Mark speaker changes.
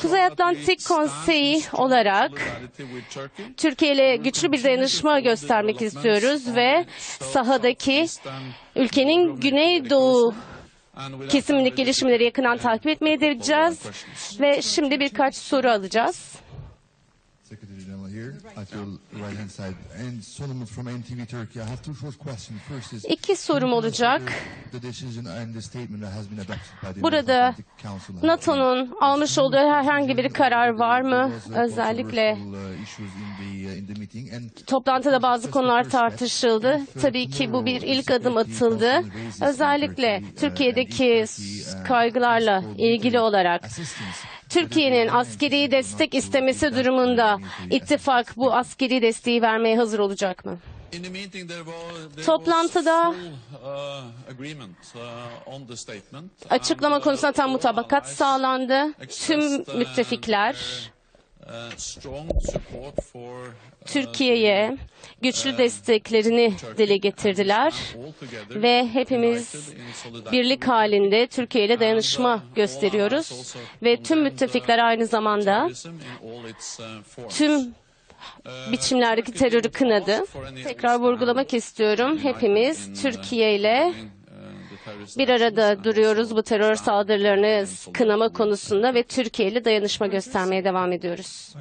Speaker 1: Kuzey Atlantik Konseyi olarak Türkiye ile güçlü bir dayanışma göstermek istiyoruz ve sahadaki ülkenin güneydoğu kesimindeki gelişmeleri yakından takip etmeye edeceğiz ve şimdi birkaç soru alacağız.
Speaker 2: Secretary General here at your right hand side. And Solomon from NTV Turkey. I have two short questions. First is
Speaker 1: İki sorum olacak.
Speaker 2: the decision and the statement that has been adopted by the
Speaker 1: Burada. NATO'nun almış olduğu herhangi bir karar var mı? Özellikle
Speaker 2: Uh, issues in the, uh, in the meeting. And
Speaker 1: toplantıda bazı konular tartışıldı. Tabii ki bu bir ilk adım atıldı. Özellikle Türkiye'deki kaygılarla ilgili olarak. Türkiye'nin askeri destek istemesi durumunda ittifak bu askeri desteği vermeye hazır olacak mı? Toplantıda açıklama konusunda tam mutabakat sağlandı. Tüm müttefikler Türkiye'ye güçlü desteklerini dile getirdiler ve hepimiz birlik halinde Türkiye ile dayanışma gösteriyoruz ve tüm müttefikler aynı zamanda tüm biçimlerdeki terörü kınadı. Tekrar vurgulamak istiyorum. Hepimiz Türkiye ile bir arada duruyoruz bu terör saldırılarını kınama konusunda ve Türkiye ile dayanışma göstermeye devam ediyoruz.